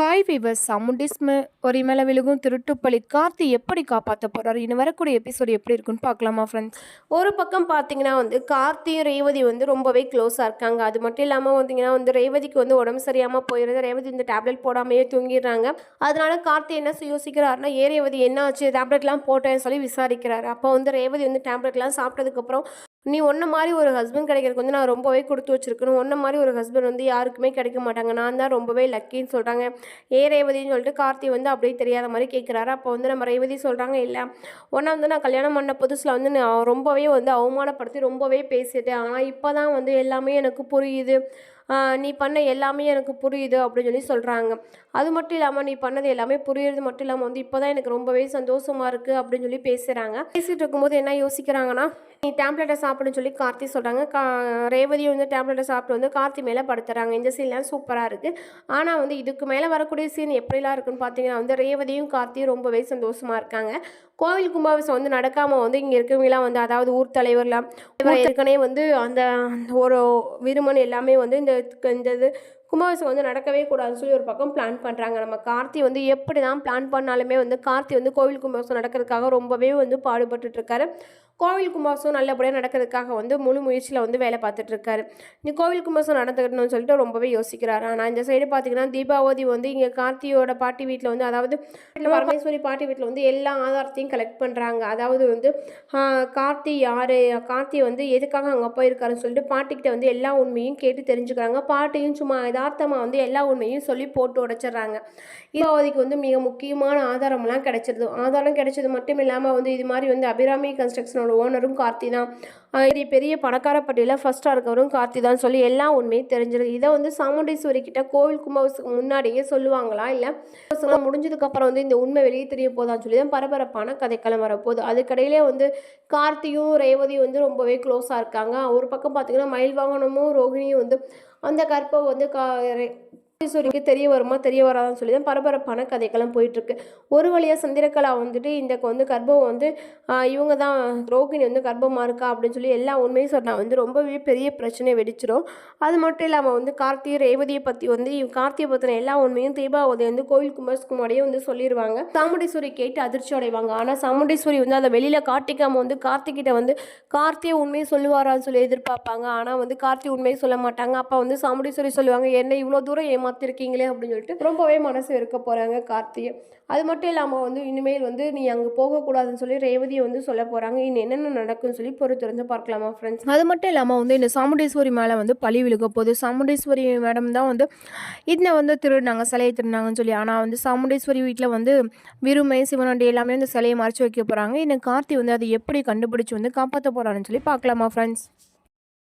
Hi viewers சமுண்டிஸ்ம ஒரு மேலே விழுகும் திருட்டுப்பள்ளி கார்த்தி எப்படி காப்பாற்ற போகிறார் இனி வரக்கூடிய எபிசோடு எப்படி இருக்குன்னு பார்க்கலாமா ஃப்ரெண்ட்ஸ் ஒரு பக்கம் பார்த்தீங்கன்னா வந்து கார்த்தியும் ரேவதி வந்து ரொம்பவே க்ளோஸாக இருக்காங்க. அது மட்டும் இல்லாமல் வந்தீங்கன்னா வந்து ரேவதிக்கு வந்து உடம்பு சரியாமல் போயிடுது. ரேவதி இந்த டேப்லெட் போடாமையே தூங்கிடுறாங்க. அதனால கார்த்தி என்ன யோசிக்கிறாருன்னா ஏ ரேவதி என்ன ஆச்சு? டேப்லெட்லாம் போட்டேன்னு சொல்லி விசாரிக்கிறாரு. அப்போ வந்து ரேவதி வந்து டேப்லெட்லாம் சாப்பிட்டதுக்கப்புறம் நீ ஒன்றை மாதிரி ஒரு ஹஸ்பண்ட் கிடைக்கிறதுக்கு வந்து நான் ரொம்பவே கொடுத்து வச்சிருக்கணும். ஒன்றை மாதிரி ஒரு ஹஸ்பண்ட் வந்து யாருக்குமே கிடைக்க மாட்டாங்க. நான் தான் ரொம்பவே லக்கின்னு சொல்கிறாங்க ஏ ரேவதின்னு சொல்லிட்டு கார்த்தி வந்து அப்படியே தெரியாத மாதிரி கேட்குறாரு அப்போ வந்து நம்ம ரேவதி சொல்கிறாங்க இல்லை ஒன்றா வந்து நான் கல்யாணம் பண்ண புதுசில் வந்து நான் ரொம்பவே வந்து அவமானப்படுத்தி ரொம்பவே பேசிட்டேன். ஆனால் இப்போ தான் வந்து எல்லாமே எனக்கு புரியுது. நீ பண்ண எல்லாமே எனக்கு புரியுது அப்படின்னு சொல்லி சொல்கிறாங்க அது மட்டும் இல்லாமல் நீ பண்ணது எல்லாமே புரியுறது மட்டும் இல்லாமல் வந்து இப்போ தான் எனக்கு ரொம்பவே சந்தோஷமாக இருக்குது அப்படின்னு சொல்லி பேசுகிறாங்க பேசிகிட்டு இருக்கும்போது என்ன யோசிக்கிறாங்கன்னா நீ டேப்லெட்டை சாப்பிடுன்னு சொல்லி கார்த்தி சொல்கிறாங்க கா ரேவதி வந்து டேப்லெட்டை சாப்பிட்டு வந்து கார்த்தி மேலே படுத்துறாங்க. இந்த சீன்லாம் சூப்பராக இருக்குது ஆனால் வந்து இதுக்கு மேலே வரக்கூடிய சீன் எப்படிலாம் இருக்குன்னு பார்த்தீங்கன்னா வந்து ரேவதியும் கார்த்தியும் ரொம்பவே சந்தோஷமாக இருக்காங்க. கோவில் கும்பாபிஷம் வந்து நடக்காமல் வந்து இங்கே இருக்கவங்களாம் வந்து அதாவது ஊர் தலைவர்லாம் ஏற்கனவே வந்து அந்த அந்த ஒரு விருமன் எல்லாமே வந்து இந்த இந்த இது கும்பாபிஷம் வந்து நடக்கவே கூடாதுன்னு சொல்லி ஒரு பக்கம் பிளான் பண்ணுறாங்க நம்ம கார்த்தி வந்து எப்படி தான் பிளான் பண்ணாலுமே வந்து கார்த்தி வந்து கோவில் கும்பாபிஷம் நடக்கிறதுக்காக ரொம்பவே வந்து பாடுபட்டுட்ருக்காரு கோவில் கும்பாபிஷம் நல்லபடியாக நடக்கிறதுக்காக வந்து முழு முயற்சியில் வந்து வேலை பார்த்துட்டு இருக்காரு நீ கோவில் கும்பாபிஷம் நடந்துக்கணும்னு சொல்லிட்டு ரொம்பவே யோசிக்கிறாரு. ஆனால் இந்த சைடு பார்த்தீங்கன்னா தீபாவதி வந்து இங்கே கார்த்தியோட பாட்டி வீட்டில் வந்து அதாவது பரமேஸ்வரி பாட்டி வீட்டில் வந்து எல்லா ஆதாரத்தையும் கலெக்ட் பண்ணுறாங்க அதாவது வந்து கார்த்தி யார்? கார்த்தி வந்து எதுக்காக அங்கே போயிருக்காருன்னு சொல்லிட்டு பாட்டிக்கிட்ட வந்து எல்லா உண்மையும் கேட்டு தெரிஞ்சுக்கிறாங்க. பாட்டியும் சும்மா யதார்த்தமாக வந்து எல்லா உண்மையும் சொல்லி போட்டு உடைச்சிடுறாங்க. தீபாவதிக்கு வந்து மிக முக்கியமான ஆதாரம்லாம் கிடைச்சிருது. ஆதாரம் கிடைச்சது மட்டும் இல்லாமல் வந்து இது மாதிரி வந்து அபிராமி கன்ஸ்ட்ரக்ஷனோட ஓனரும் கார்த்தி தான். பெரிய பெரிய பணக்கார பட்டியலில் ஃபஸ்ட்டாக இருக்கவரும் கார்த்தி தான் சொல்லி எல்லா உண்மையும் தெரிஞ்சிருது. இதை வந்து சாமுண்டீஸ்வரி கிட்ட கோவில் கும்பாவசுக்கு முன்னாடியே சொல்லுவாங்களா? இல்லை முடிஞ்சதுக்கப்புறம் வந்து இந்த உண்மை வெளியே தெரிய போதான்னு சொல்லி தான் பரபரப்பான கதைக்களம் வரப்போகுது. அதுக்கடையிலே வந்து கார்த்தியும் ரேவதியும் வந்து ரொம்பவே க்ளோஸாக இருக்காங்க. ஒரு பக்கம் பார்த்தீங்கன்னா மயில் வாகனமும் ரோகிணியும் வந்து அந்த கற்பை வந்து கா ரே- தெரிய வருமா தெரிய வராதான்னு சொல்லி தான் பரபரப்பான கதைக்கெல்லாம் போயிட்டுருக்கு. ஒரு வழியாக சந்திரகலா வந்துட்டு இந்த வந்து கர்ப்பம் வந்து இவங்க தான் ரோகிணி வந்து கர்ப்பமாக இருக்கா அப்படின்னு சொல்லி எல்லா உண்மையும் சொன்னால் வந்து ரொம்பவே பெரிய பிரச்சனை வெடிச்சிடும் அது மட்டும் இல்லாமல் வந்து கார்த்தி ரேவதியை பற்றி வந்து கார்த்தியை பற்றின எல்லா உண்மையும் தீபாவதி வந்து கோவில் குமாரஸ்குமாரியே வந்து சொல்லிடுவாங்க சாமுண்டீஸ்வரி கேட்டு அதிர்ச்சி அடைவாங்க. ஆனால் சாமுண்டீஸ்வரி வந்து அதை வெளியில் காட்டிக்காமல் வந்து கார்த்திகிட்ட வந்து கார்த்தியை உண்மையை சொல்லுவாரான்னு சொல்லி எதிர்பார்ப்பாங்க. ஆனால் வந்து கார்த்தி உண்மையை சொல்ல மாட்டாங்க. அப்போ வந்து சாமுண்டீஸ்வரி சொல்லுவாங்க என்ன இவ்வளோ தூரம் ஏமா ஏமாத்திருக்கீங்களே அப்படின்னு சொல்லிட்டு ரொம்பவே மனசு இருக்க போகிறாங்க கார்த்தியை அது மட்டும் இல்லாமல் வந்து இனிமேல் வந்து நீ அங்கே போகக்கூடாதுன்னு சொல்லி ரேவதியை வந்து சொல்ல போகிறாங்க இன்னும் என்னென்ன நடக்கும்னு சொல்லி பொறுத்திருந்து பார்க்கலாமா ஃப்ரெண்ட்ஸ் அது மட்டும் இல்லாமல் வந்து இந்த சாமுண்டீஸ்வரி மேலே வந்து பழி விழுக போகுது. சாமுண்டீஸ்வரி மேடம் தான் வந்து இதில் வந்து திருடினாங்க சிலையை திருடினாங்கன்னு சொல்லி. ஆனால் வந்து சாமுண்டீஸ்வரி வீட்டில் வந்து விருமை சிவனண்டி எல்லாமே இந்த சிலையை மறைச்சு வைக்க போகிறாங்க இன்னும் கார்த்தி வந்து அதை எப்படி கண்டுபிடிச்சி வந்து காப்பாற்ற போகிறான்னு சொல்லி பார்க்கலாமா ஃப்ரெண்ட்ஸ்